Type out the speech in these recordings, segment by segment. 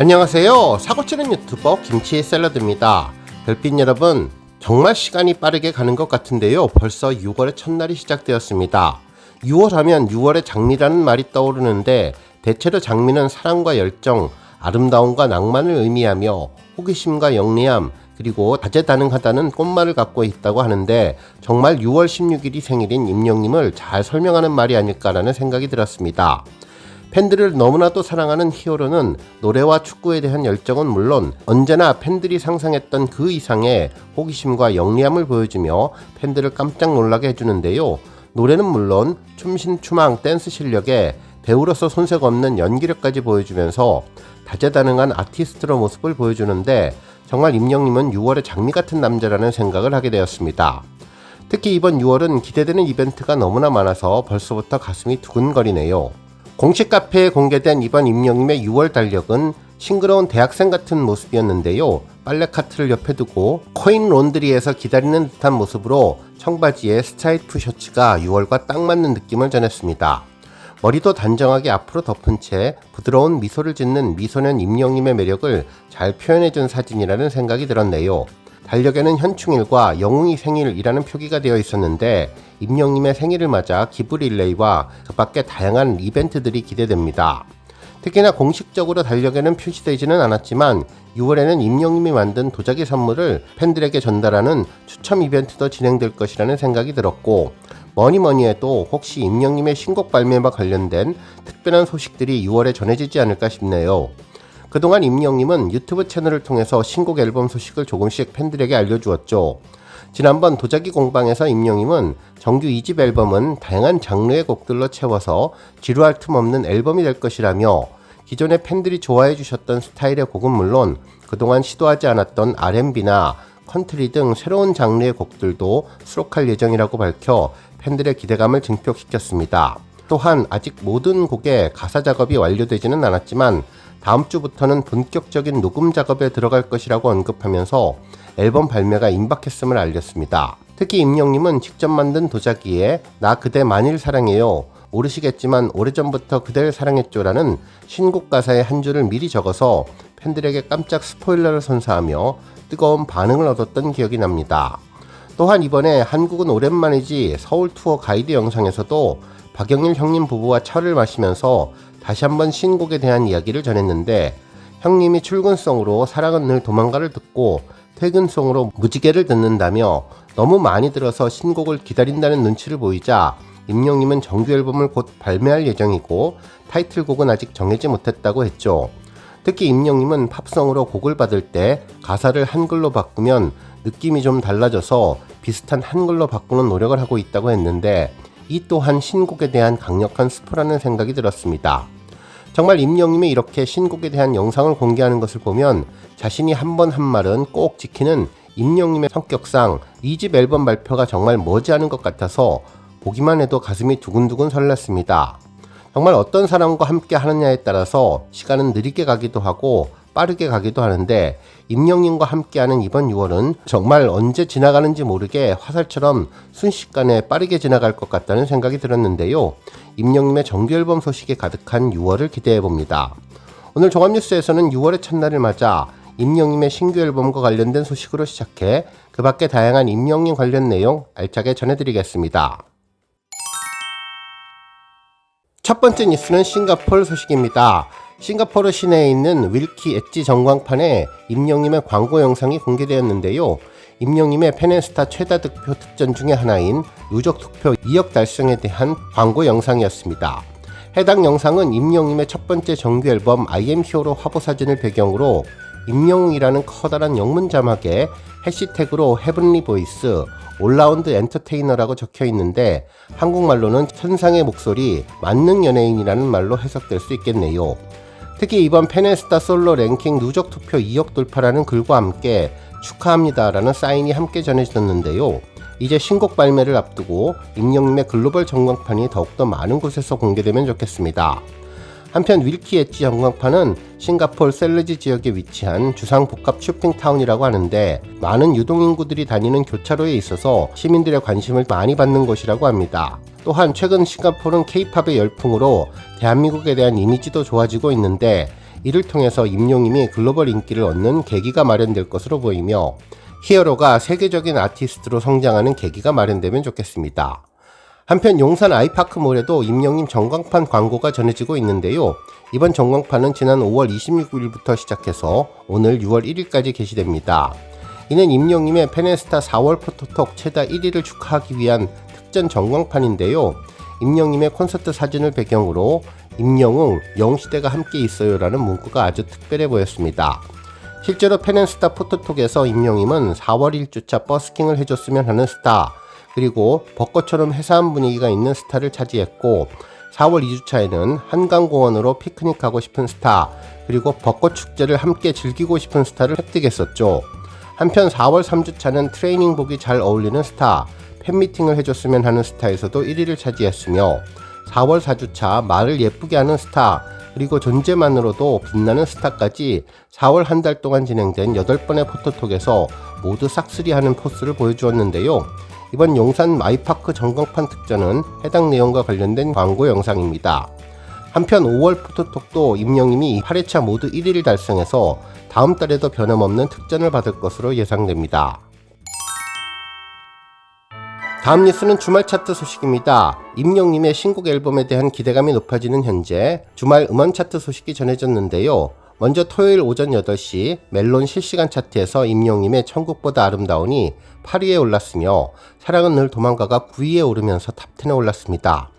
안녕하세요. 사고치는 유튜버 김치 샐러드입니다. 별빛 여러분, 정말 시간이 빠르게 가는 것 같은데요. 벌써 6월의 첫날이 시작되었습니다. 6월 하면 6월의 장미라는 말이 떠오르는데 대체로 장미는 사랑과 열정, 아름다움과 낭만을 의미하며 호기심과 영리함, 그리고 다재다능하다는 꽃말을 갖고 있다고 하는데 정말 6월 16일이 생일인 임영님을 잘 설명하는 말이 아닐까라는 생각이 들었습니다. 팬들을 너무나도 사랑하는 히어로는 노래와 축구에 대한 열정은 물론 언제나 팬들이 상상했던 그 이상의 호기심과 영리함을 보여주며 팬들을 깜짝 놀라게 해주는데요. 노래는 물론 춤신추망 댄스 실력에 배우로서 손색 없는 연기력까지 보여주면서 다재다능한 아티스트로 모습을 보여주는데 정말 임영님은 6월의 장미 같은 남자라는 생각을 하게 되었습니다. 특히 이번 6월은 기대되는 이벤트가 너무나 많아서 벌써부터 가슴이 두근거리네요. 공식 카페에 공개된 이번 임영님의 6월 달력은 싱그러운 대학생 같은 모습이었는데요. 빨래 카트를 옆에 두고 코인 론드리에서 기다리는 듯한 모습으로 청바지에 스트라이프 셔츠가 6월과 딱 맞는 느낌을 전했습니다. 머리도 단정하게 앞으로 덮은 채 부드러운 미소를 짓는 미소년 임영님의 매력을 잘 표현해준 사진이라는 생각이 들었네요. 달력에는 현충일과 영웅이 생일이라는 표기가 되어 있었는데 임영님의 생일을 맞아 기부 릴레이와 그 밖에 다양한 이벤트들이 기대됩니다. 특히나 공식적으로 달력에는 표시되지는 않았지만 6월에는 임영님이 만든 도자기 선물을 팬들에게 전달하는 추첨 이벤트도 진행될 것이라는 생각이 들었고 뭐니 뭐니 해도 혹시 임영님의 신곡 발매와 관련된 특별한 소식들이 6월에 전해지지 않을까 싶네요. 그동안 임영님은 유튜브 채널을 통해서 신곡 앨범 소식을 조금씩 팬들에게 알려주었죠. 지난번 도자기 공방에서 임영님은 정규 2집 앨범은 다양한 장르의 곡들로 채워서 지루할 틈 없는 앨범이 될 것이라며 기존의 팬들이 좋아해 주셨던 스타일의 곡은 물론 그동안 시도하지 않았던 R&B나 컨트리 등 새로운 장르의 곡들도 수록할 예정이라고 밝혀 팬들의 기대감을 증폭시켰습니다. 또한 아직 모든 곡의 가사 작업이 완료되지는 않았지만 다음 주부터는 본격적인 녹음 작업에 들어갈 것이라고 언급하면서 앨범 발매가 임박했음을 알렸습니다. 특히 임영님은 직접 만든 도자기에 나 그대 만일 사랑해요. 모르시겠지만 오래전부터 그대를 사랑했죠라는 신곡 가사의 한 줄을 미리 적어서 팬들에게 깜짝 스포일러를 선사하며 뜨거운 반응을 얻었던 기억이 납니다. 또한 이번에 한국은 오랜만이지 서울 투어 가이드 영상에서도 박영일 형님 부부와 차를 마시면서 다시 한번 신곡에 대한 이야기를 전했는데 형님이 출근성으로 사랑은 늘 도망가를 듣고 퇴근성으로 무지개를 듣는다며 너무 많이 들어서 신곡을 기다린다는 눈치를 보이자 임영님은 정규 앨범을 곧 발매할 예정이고 타이틀곡은 아직 정해지 못했다고 했죠. 특히 임영님은 팝성으로 곡을 받을 때 가사를 한글로 바꾸면 느낌이 좀 달라져서 비슷한 한글로 바꾸는 노력을 하고 있다고 했는데 이 또한 신곡에 대한 강력한 스포라는 생각이 들었습니다. 정말 임영님이 이렇게 신곡에 대한 영상을 공개하는 것을 보면 자신이 한 번한 말은 꼭 지키는 임영님의 성격상 2집 앨범 발표가 정말 머지않은 것 같아서 보기만 해도 가슴이 두근두근 설렜습니다. 정말 어떤 사람과 함께 하느냐에 따라서 시간은 느리게 가기도 하고 빠르게 가기도 하는데 임영님과 함께하는 이번 6월은 정말 언제 지나가는지 모르게 화살처럼 순식간에 빠르게 지나갈 것 같다는 생각이 들었는데요. 임영님의 정규 앨범 소식에 가득한 6월을 기대해 봅니다. 오늘 종합뉴스에서는 6월의 첫날을 맞아 임영님의 신규 앨범과 관련된 소식으로 시작해 그 밖에 다양한 임영님 관련 내용 알차게 전해드리겠습니다. 첫 번째 뉴스는 싱가포르 소식입니다. 싱가포르 시내에 있는 윌키 엣지 전광판에 임영님의 광고 영상이 공개되었는데요. 임영님의 페넨스타 최다 득표 특전 중의 하나인 누적 득표 2억 달성에 대한 광고 영상이었습니다. 해당 영상은 임영님의 첫 번째 정규 앨범 I am Hero 화보 사진을 배경으로 임영웅이라는 커다란 영문 자막에 해시태그로 헤븐리 보이스 올라운드 엔터테이너라고 적혀 있는데 한국말로는 천상의 목소리 만능 연예인이라는 말로 해석될 수 있겠네요. 특히 이번 페네스타 솔로 랭킹 누적 투표 2억 돌파라는 글과 함께 축하합니다라는 사인이 함께 전해졌는데요. 이제 신곡 발매를 앞두고 임영님의 글로벌 전광판이 더욱더 많은 곳에서 공개되면 좋겠습니다. 한편 윌키 엣지 전광판은 싱가폴 셀러지 지역에 위치한 주상 복합 쇼핑타운이라고 하는데 많은 유동인구들이 다니는 교차로에 있어서 시민들의 관심을 많이 받는 곳이라고 합니다. 또한 최근 싱가폴은 케이팝의 열풍으로 대한민국에 대한 이미지도 좋아지고 있는데 이를 통해서 임용임이 글로벌 인기를 얻는 계기가 마련될 것으로 보이며 히어로가 세계적인 아티스트로 성장하는 계기가 마련되면 좋겠습니다. 한편 용산 아이파크몰에도 임영님 전광판 광고가 전해지고 있는데요. 이번 전광판은 지난 5월 26일부터 시작해서 오늘 6월 1일까지 게시됩니다. 이는 임영님의 페네스타 4월 포토톡 최다 1위를 축하하기 위한 특전 전광판인데요. 임영님의 콘서트 사진을 배경으로 임영웅 영시대가 함께 있어요라는 문구가 아주 특별해 보였습니다. 실제로 페넨스타 포토톡에서 임영임은 4월 1주차 버스킹을 해줬으면 하는 스타 그리고 벚꽃처럼 회사한 분위기가 있는 스타를 차지했고 4월 2주차에는 한강공원으로 피크닉하고 싶은 스타 그리고 벚꽃 축제를 함께 즐기고 싶은 스타를 획득했었죠. 한편 4월 3주차는 트레이닝복이 잘 어울리는 스타, 팬미팅을 해줬으면 하는 스타에서도 1위를 차지했으며 4월 4주차 말을 예쁘게 하는 스타, 그리고 존재만으로도 빛나는 스타까지 4월 한 달 동안 진행된 8번의 포토톡에서 모두 싹쓸이하는 포스를 보여주었는데요. 이번 용산 마이파크 전광판 특전은 해당 내용과 관련된 광고 영상입니다. 한편 5월 포토톡도 임영님이 8회차 모두 1위를 달성해서 다음 달에도 변함없는 특전을 받을 것으로 예상됩니다. 다음 뉴스는 주말 차트 소식입니다. 임영님의 신곡 앨범에 대한 기대감이 높아지는 현재 주말 음원 차트 소식이 전해졌는데요. 먼저 토요일 오전 8시 멜론 실시간 차트에서 임영님의 천국보다 아름다운이 8위에 올랐으며 사랑은 늘 도망가가 9위에 오르면서 탑10에 올랐습니다.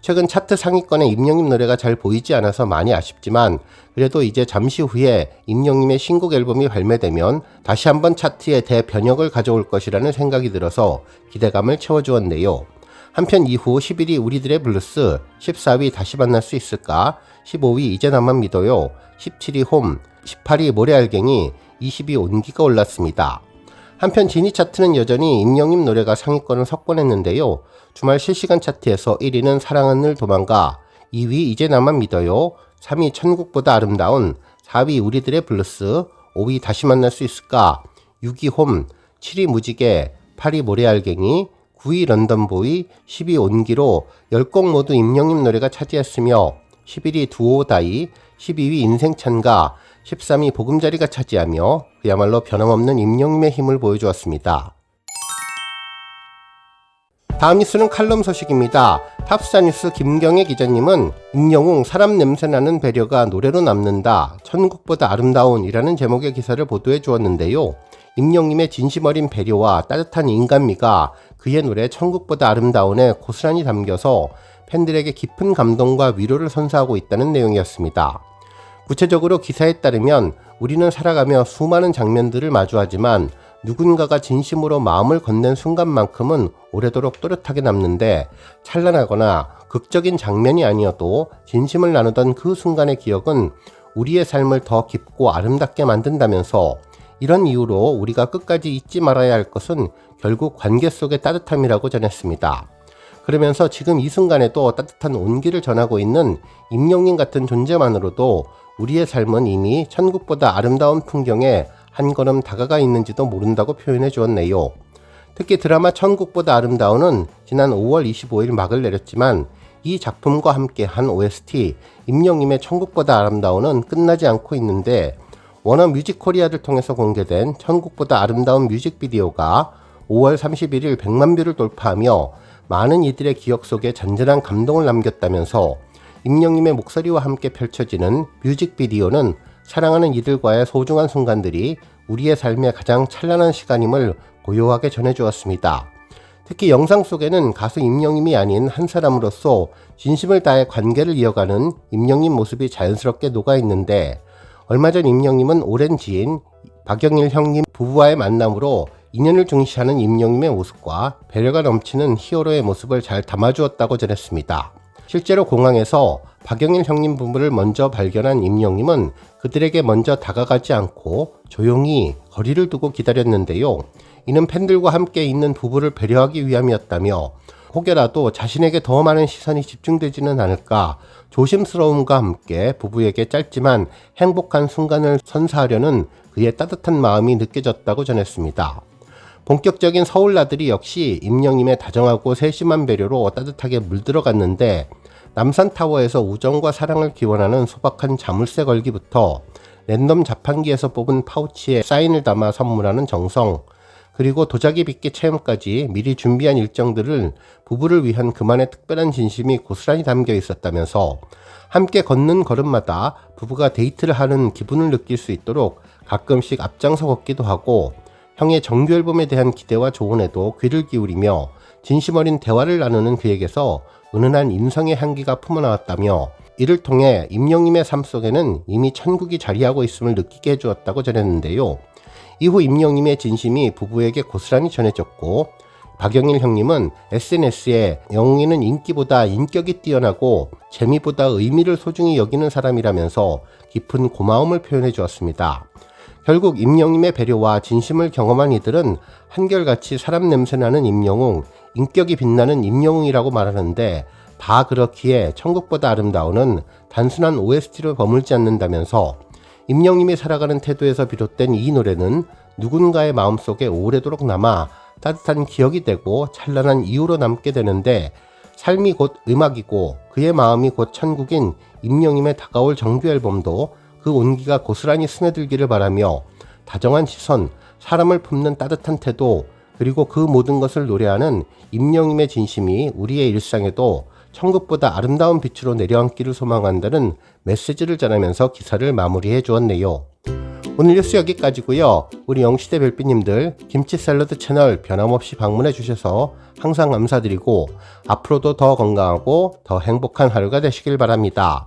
최근 차트 상위권에 임영님 노래가 잘 보이지 않아서 많이 아쉽지만 그래도 이제 잠시 후에 임영님의 신곡 앨범이 발매되면 다시 한번 차트에 대변혁을 가져올 것이라는 생각이 들어서 기대감을 채워주었네요. 한편 이후 11위 우리들의 블루스, 14위 다시 만날 수 있을까, 15위 이제 나만 믿어요, 17위 홈, 18위 모래알갱이, 20위 온기가 올랐습니다. 한편 지니 차트는 여전히 임영임 노래가 상위권을 석권했는데요. 주말 실시간 차트에서 1위는 사랑은 늘 도망가, 2위 이제 나만 믿어요, 3위 천국보다 아름다운, 4위 우리들의 블루스, 5위 다시 만날 수 있을까, 6위 홈, 7위 무지개, 8위 모래알갱이, 9위 런던보이, 10위 온기로 10곡 모두 임영임 노래가 차지했으며 11위 두오다이, 12위 인생찬가, 13위 보금자리가 차지하며 그야말로 변함없는 임영임의 힘을 보여주었습니다. 다음 뉴스는 칼럼 소식입니다. 탑스타 뉴스 김경애 기자님은 임영웅 사람 냄새나는 배려가 노래로 남는다. 천국보다 아름다운이라는 제목의 기사를 보도해 주었는데요. 임영님의 진심 어린 배려와 따뜻한 인간미가 그의 노래 천국보다 아름다운에 고스란히 담겨서 팬들에게 깊은 감동과 위로를 선사하고 있다는 내용이었습니다. 구체적으로 기사에 따르면 우리는 살아가며 수많은 장면들을 마주하지만 누군가가 진심으로 마음을 건넨 순간만큼은 오래도록 또렷하게 남는데 찬란하거나 극적인 장면이 아니어도 진심을 나누던 그 순간의 기억은 우리의 삶을 더 깊고 아름답게 만든다면서 이런 이유로 우리가 끝까지 잊지 말아야 할 것은 결국 관계 속의 따뜻함이라고 전했습니다. 그러면서 지금 이 순간에도 따뜻한 온기를 전하고 있는 임영님 같은 존재만으로도 우리의 삶은 이미 천국보다 아름다운 풍경에 한 걸음 다가가 있는지도 모른다고 표현해 주었네요. 특히 드라마 천국보다 아름다운은 지난 5월 25일 막을 내렸지만 이 작품과 함께 한 OST 임영님의 천국보다 아름다운은 끝나지 않고 있는데 워너 뮤직 코리아를 통해서 공개된 천국보다 아름다운 뮤직비디오가 5월 31일 100만 뷰를 돌파하며 많은 이들의 기억 속에 잔잔한 감동을 남겼다면서 임영님의 목소리와 함께 펼쳐지는 뮤직비디오는 사랑하는 이들과의 소중한 순간들이 우리의 삶의 가장 찬란한 시간임을 고요하게 전해주었습니다. 특히 영상 속에는 가수 임영임이 아닌 한 사람으로서 진심을 다해 관계를 이어가는 임영임 모습이 자연스럽게 녹아 있는데 얼마 전 임영님은 오랜 지인 박영일 형님 부부와의 만남으로 인연을 중시하는 임영님의 모습과 배려가 넘치는 히어로의 모습을 잘 담아주었다고 전했습니다. 실제로 공항에서 박영일 형님 부부를 먼저 발견한 임영님은 그들에게 먼저 다가가지 않고 조용히 거리를 두고 기다렸는데요. 이는 팬들과 함께 있는 부부를 배려하기 위함이었다며 혹여라도 자신에게 더 많은 시선이 집중되지는 않을까 조심스러움과 함께 부부에게 짧지만 행복한 순간을 선사하려는 그의 따뜻한 마음이 느껴졌다고 전했습니다. 본격적인 서울 나들이 역시 임영임의 다정하고 세심한 배려로 따뜻하게 물들어갔는데 남산타워에서 우정과 사랑을 기원하는 소박한 자물쇠 걸기부터 랜덤 자판기에서 뽑은 파우치에 사인을 담아 선물하는 정성, 그리고 도자기 빗기 체험까지 미리 준비한 일정들을 부부를 위한 그만의 특별한 진심이 고스란히 담겨 있었다면서 함께 걷는 걸음마다 부부가 데이트를 하는 기분을 느낄 수 있도록 가끔씩 앞장서 걷기도 하고 형의 정규 앨범에 대한 기대와 조언에도 귀를 기울이며 진심 어린 대화를 나누는 그에게서 은은한 인성의 향기가 품어나왔다며 이를 통해 임영님의 삶 속에는 이미 천국이 자리하고 있음을 느끼게 해주었다고 전했는데요. 이후 임영님의 진심이 부부에게 고스란히 전해졌고 박영일 형님은 SNS에 영웅이는 인기보다 인격이 뛰어나고 재미보다 의미를 소중히 여기는 사람이라면서 깊은 고마움을 표현해 주었습니다. 결국 임영님의 배려와 진심을 경험한 이들은 한결같이 사람 냄새나는 임영웅, 인격이 빛나는 임영웅이라고 말하는데 다 그렇기에 천국보다 아름다운은 단순한 OST로 머물지 않는다면서 임영님이 살아가는 태도에서 비롯된 이 노래는 누군가의 마음속에 오래도록 남아 따뜻한 기억이 되고 찬란한 이유로 남게 되는데 삶이 곧 음악이고 그의 마음이 곧 천국인 임영님의 다가올 정규 앨범도 그 온기가 고스란히 스며들기를 바라며 다정한 시선, 사람을 품는 따뜻한 태도, 그리고 그 모든 것을 노래하는 임영님의 진심이 우리의 일상에도 천국보다 아름다운 빛으로 내려앉기를 소망한다는 메시지를 전하면서 기사를 마무리해 주었네요. 오늘 뉴스 여기까지고요. 우리 영시대 별빛님들 김치 샐러드 채널 변함없이 방문해 주셔서 항상 감사드리고 앞으로도 더 건강하고 더 행복한 하루가 되시길 바랍니다.